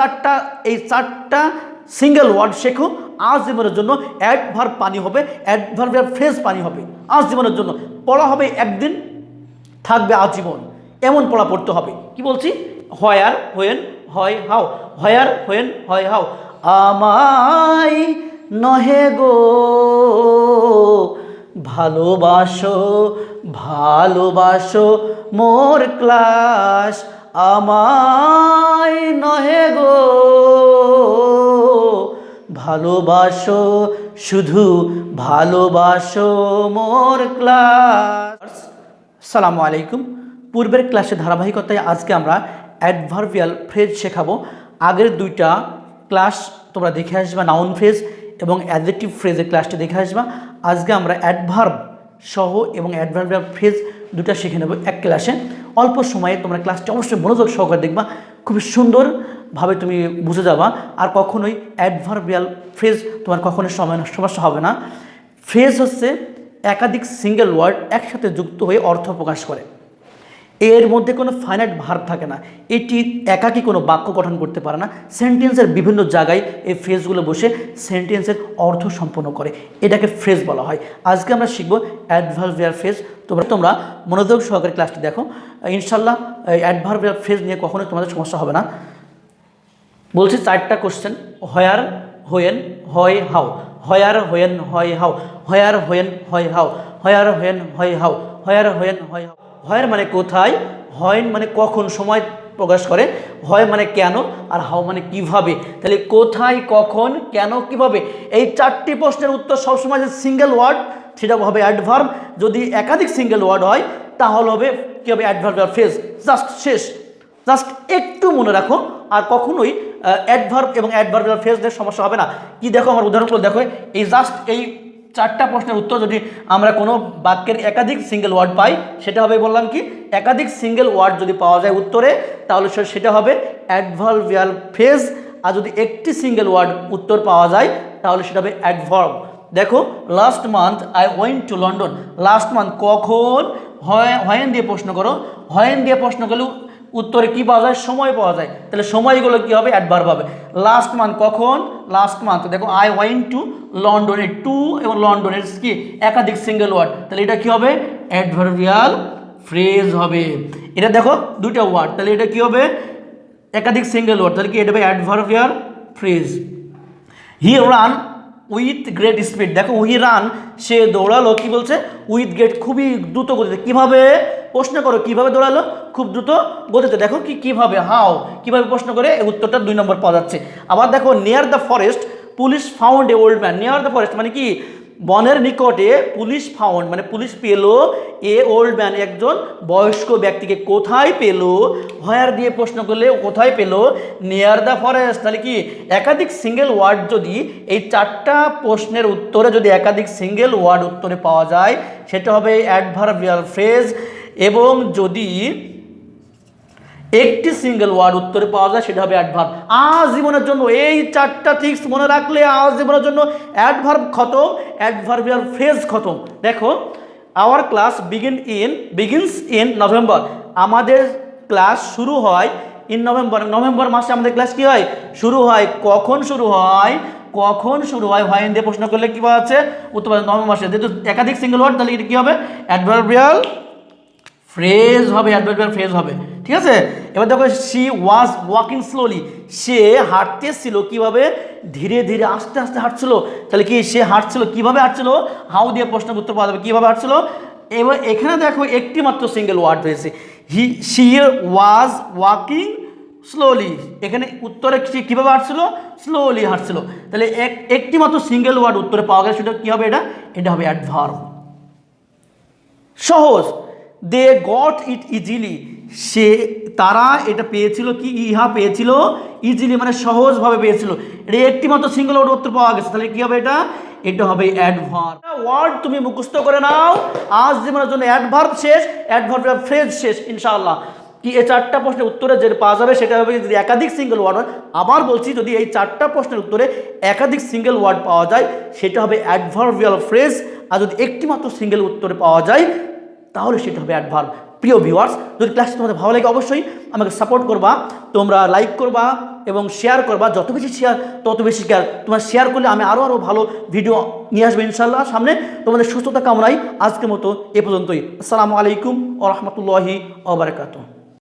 চারটা, এই চারটা সিঙ্গেল ওয়ার্ড শেখো। আজ জীবনের জন্য অ্যাডভার্ব পানি হবে অ্যাডভার্বের ফ্রেজ পানি হবে। আজ জীবনের জন্য পড়া হবে একদিন, থাকবে আজীবন। এমন পড়া পড়তে হবে। কি বলছি? হয়ার হোয়েন হয় হাও হয়ার হোয়েন হয় হাও আমায় নহে গো, ভালোবাসো ভালোবাসো মোর ক্লাস আমায় ভালোবাসো, শুধু ভালোবাসো মোর ক্লাস সালামু আলাইকুম। পূর্বের ক্লাসে ধারাবাহিকতায় আজকে আমরা অ্যাডভার্বিয়াল ফ্রেজ শেখাবো। আগের দুইটা ক্লাস তোমরা দেখে আসবা নাউন ফ্রেজ এবং অ্যাডজেক্টিভ ফ্রেজের ক্লাসটি দেখে আসবা। আজকে আমরা অ্যাডভার্ব সহ এবং অ্যাডভার্বিয়াল ফ্রেজ দুটা শিখে নেব এক ক্লাসে অল্প সময়ে তোমরা ক্লাসটি অবশ্যই মনোযোগ সহকারে দেখবা। খুবই সুন্দরভাবে তুমি বুঝে যাবা আর কখনোই অ্যাডভার্বিয়াল ফ্রেজ তোমার সময় সমস্যা হবে না। ফ্রেজ হচ্ছে একাধিক সিঙ্গেল ওয়ার্ড একসাথে যুক্ত হয়ে অর্থ প্রকাশ করে। এর মধ্যে কোনো ফাইনাইট ভার থাকে না। এটি একাকী কোনো বাক্য গঠন করতে পারে না। সেন্টেন্সের বিভিন্ন জায়গায় এই ফ্রেজগুলো বসে সেন্টেন্সের অর্থ সম্পন্ন করে। এটাকে ফ্রেজ বলা হয়। আজকে আমরা শিখব অ্যাডভার্বিয়ার ফ্রেজ তোমরা তোমরা মনোযোগ সহকারে ক্লাসটি দেখো। ইনশাল্লাহ অ্যাডভার্বিয়ার ফ্রেজ নিয়ে কখনোই তোমাদের সমস্যা হবে না। বলছি চারটা কোশ্চেন হয়ার, হোয়েন, হয়, হাও। হয়ার, হোয়েন, হয়, হাও। হয়ার, হোয়েন, হয়, হাও। হয়ার, হোয়েন, হয়, হাও। হয়ার, হোয়েন, হয়, হাও। হয়ার মানে কোথায়? হয়েন মানে কখন সময় প্রকাশ করে? হয় মানে কেন? আর হাও মানে কীভাবে? তাহলে কোথায়, কখন, কেন, কীভাবে? এই চারটি প্রশ্নের উত্তর সবসময় যে সিঙ্গেল ওয়ার্ড সেটা হবে অ্যাডভার্ব যদি একাধিক সিঙ্গেল ওয়ার্ড হয়, তাহলে হবে, কী হবে? অ্যাডভার্ব ফেজ জাস্ট শেষ। জাস্ট একটু মনে রাখো, আর কখনোই অ্যাডভার্ব এবং অ্যাডভার্বের ফেজদের সমস্যা হবে না। কি দেখো আমার উদাহরণগুলো দেখো, এই জাস্ট এই চারটা প্রশ্নের উত্তর যদি আমরা কোনো বাক্যের একাধিক সিঙ্গেল ওয়ার্ড পাই, সেটা হবে বললাম কি, একাধিক সিঙ্গেল ওয়ার্ড যদি পাওয়া যায় উত্তরে, তাহলে সেটা হবে অ্যাডভার্বিয়াল ফেজ আর যদি একটি সিঙ্গেল ওয়ার্ড উত্তর পাওয়া যায়, তাহলে সেটা হবে অ্যাডভার্ব দেখো last month I went to London last month কখন? হয় হয়েন দিয়ে প্রশ্ন করো। হয়েন দিয়ে প্রশ্ন করলেও উত্তরে কি পাওয়া যায়? সময় পাওয়া যায়। তাহলে সময়গুলো কি হবে? অ্যাডভার্ব হবে। লাস্ট মান্থ কখন? লাস্ট মান্থ দেখো আই ওয়াইন টু লন্ডনে টু এবং লন্ডনের কি? একাধিক সিঙ্গেল ওয়ার্ড তাহলে এটা কি হবে? অ্যাডভার্বিয়াল ফ্রেজ হবে। এটা দেখো, দুইটা ওয়ার্ড তাহলে এটা কি হবে? একাধিক সিঙ্গেল ওয়ার্ড তাহলে কি এটা হবে? Adverbial phrase he ran with great speed দেখো, উই রান, সে দৌড়ালো, কি বলছে? উইথ গ্রেট খুবই দ্রুত গতিতে। কীভাবে? প্রশ্ন করো, কীভাবে দৌড়ালো? খুব দ্রুত গতিতে। দেখো কি, কীভাবে হাও কীভাবে প্রশ্ন করে? উত্তরটা দুই নম্বর পাওয়া যাচ্ছে। আবার দেখো near the forest police found a old man near the forest মানে কি? বনের নিকটে পুলিশ ফাউন্ড মানে পুলিশ পেল এ ওল্ড ম্যান একজন বয়স্ক ব্যক্তিকে। কোথায় পেল? হয়ার দিয়ে প্রশ্ন করলে কোথায় পেল? নিয়ার দ্য ফরেস্ট তাহলে কি? একাধিক সিঙ্গেল ওয়ার্ড যদি এই চারটা প্রশ্নের উত্তরে যদি একাধিক সিঙ্গেল ওয়ার্ড উত্তরে পাওয়া যায়, সেটা হবে অ্যাডভার্বিয়াল ফ্রেজ এবং যদি একটি সিঙ্গেল ওয়ার্ড উত্তরে পাওয়া যায়, সেটা হবে অ্যাডভার্ব আজীবনের জন্য, এই চারটা থিক্স মনে রাখলে আজীবনের জন্য অ্যাডভার্ব খতম অ্যাডভার্বিয়াল ফ্রেজ খতম। দেখো our class begin in begins in November আমাদের ক্লাস শুরু হয় ইন নভেম্বর নভেম্বর মাসে আমাদের ক্লাস কি হয়? শুরু হয় কখন শুরু হয়? কখন শুরু হয়? হয় দিয়ে প্রশ্ন করলে কী পাওয়া আছে? উত্তর নভেম্বর মাসে। যেহেতু একাধিক সিঙ্গেল ওয়ার্ড তাহলে এটা কি হবে? অ্যাডভার্বিয়াল ফ্রেজ হবে অ্যাডভার্বিয়াল ফ্রেজ হবে। ঠিক আছে? এবার দেখো শি ওয়াজ ওয়াকিং স্লোলি সে হাঁটতেছিল কীভাবে? ধীরে ধীরে, আস্তে আস্তে হাঁটছিল। তাহলে কি সে হাঁটছিল? কীভাবে হাঁটছিল? হাউ দিয়ে প্রশ্ন উত্তর পাওয়া যাবে। কীভাবে হাঁটছিল? এবার এখানে দেখো একটি মাত্র সিঙ্গেল ওয়ার্ড রয়েছে। He she was walking slowly এখানে উত্তরে সে কীভাবে হাঁটছিল? স্লোলি হাঁটছিল। তাহলে এক একটি মাত্র সিঙ্গেল ওয়ার্ড উত্তরে পাওয়া গেলে সেটা কী হবে এটা? এটা হবে অ্যাডভার্ব সহজ। দে গট ইট ইজিলি সে, তারা এটা পেয়েছিল কি? ইহা পেয়েছিল ইজিলি মানে সহজভাবে পেয়েছিল। এটা একটি মাত্র সিঙ্গেল ওয়ার্ড উত্তর পাওয়া গেছে। তাহলে কি হবে এটা? এটা হবে অ্যাডভার্ব ওয়ার্ড তুমি মুখস্থ করে নাও। আজ জীবনের জন্য অ্যাডভার্ব শেষ অ্যাডভার্ব ফ্রেজ শেষ, ইনশাআল্লাহ। কি এই চারটা প্রশ্নের উত্তরে যে পাওয়া যাবে, সেটা হবে যদি একাধিক সিঙ্গেল ওয়ার্ড হয়, আবার বলছি যদি এই চারটা প্রশ্নের উত্তরে একাধিক সিঙ্গেল ওয়ার্ড পাওয়া যায়, সেটা হবে অ্যাডভার্বিয়াল ফ্রেজ আর যদি একটি মাত্র সিঙ্গেল উত্তরে পাওয়া যায় তাহলে সেটা হবে অ্যাডভার্ব প্রিয় ভিউয়ার্স যদি ক্লাসটি তোমাদের ভালো লাগে অবশ্যই আমাকে সাপোর্ট করবা, তোমরা লাইক করবা এবং শেয়ার করবা, যত বেশি শেয়ার তত বেশি শেয়ার তোমার শেয়ার করলে আমি আরও আরও ভালো ভিডিও নিয়ে আসব ইনশাল্লাহ সামনে তোমাদের সুস্থতা কামনাই আজকের মতো এ পর্যন্তই। আসসালামু আলাইকুম ও রহমতুল্লাহি ওবরাকাতুহ